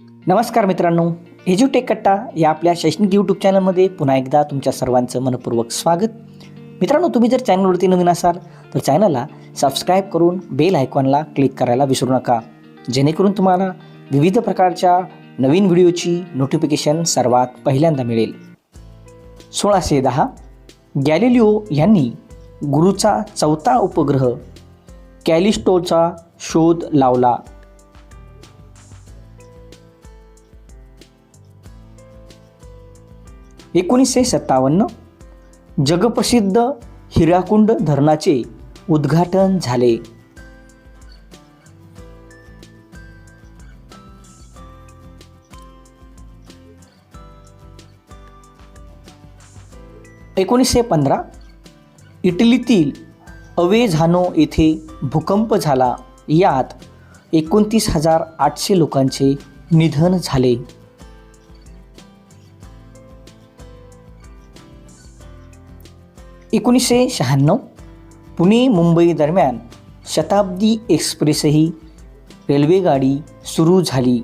नमस्कार मित्रांनो एज्युटेक कट्टा या आपल्या शैक्षणिक यूट्यूब चॅनलमध्ये पुन्हा एकदा तुमच्या सर्वांचं मनपूर्वक स्वागत. मित्रांनो तुम्ही जर चॅनलवरती नवीन असाल तर चॅनलला सबस्क्राईब करून बेल आयकॉनला क्लिक करायला विसरू नका. जेणेकरून तुम्हाला विविध प्रकारच्या नवीन व्हिडिओची नोटिफिकेशन सर्वात पहिल्यांदा मिळेल. सोळाशे दहा गॅलिलिओ यांनी गुरुचा चौथा उपग्रह कॅलिस्टोचा शोध लावला. एकोणीसशे सत्तावन्न जगप्रसिद्ध हिराकुंड धरणाचे उद्घाटन झाले. एकोणीसशे पंधरा इटलीतील अवेझानो येथे भूकंप झाला. यात एकोणतीस हजार आठशे लोकांचे निधन झाले. एकोणीसशे शहाण्णव पुणे मुंबई दरम्यान शताब्दी एक्सप्रेसही रेल्वेगाडी सुरू झाली.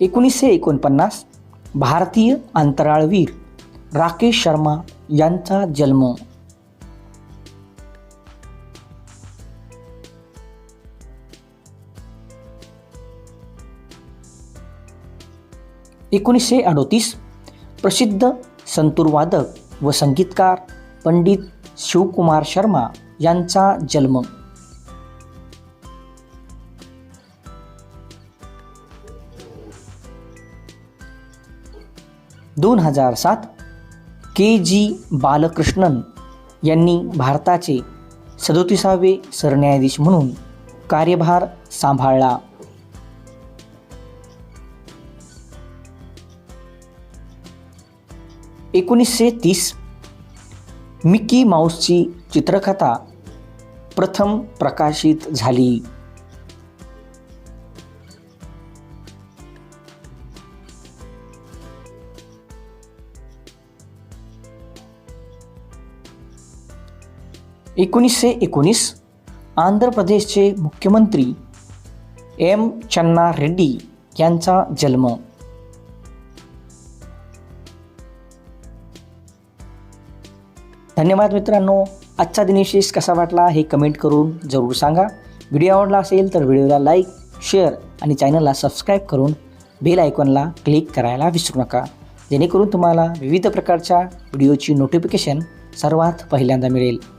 एकोणीसशे एकोणपन्नास भारतीय अंतराळवीर राकेश शर्मा यांचा जन्म एकोणीसशे अडोतीस प्रसिद्ध संतूरवादक व संगीतकार पंडित शिवकुमार शर्मा यांचा जन्म. दोन हजार सात के जी बालकृष्णन यांनी भारताचे सदोतीसावे सरन्यायाधीश म्हणून कार्यभार सांभाळला. एकोणीसशे तीस मिकी माऊसची चित्रकथा प्रथम प्रकाशित झाली. एकोणीसशे एकोणीस आंध्र प्रदेशचे मुख्यमंत्री एम चन्ना रेड्डी यांचा जन्म. धन्यवाद मित्रांनो. आजचा दिनविशेष कसा वाटला हे कमेंट करून जरूर सांगा. व्हिडिओ आवडला असेल तर व्हिडिओला लाईक शेअर आणि चॅनलला सबस्क्राईब करून बेल आयकॉनला क्लिक करायला विसरू नका. जेणेकरून तुम्हाला विविध प्रकारच्या व्हिडिओची नोटिफिकेशन सर्वात पहिल्यांदा मिळेल.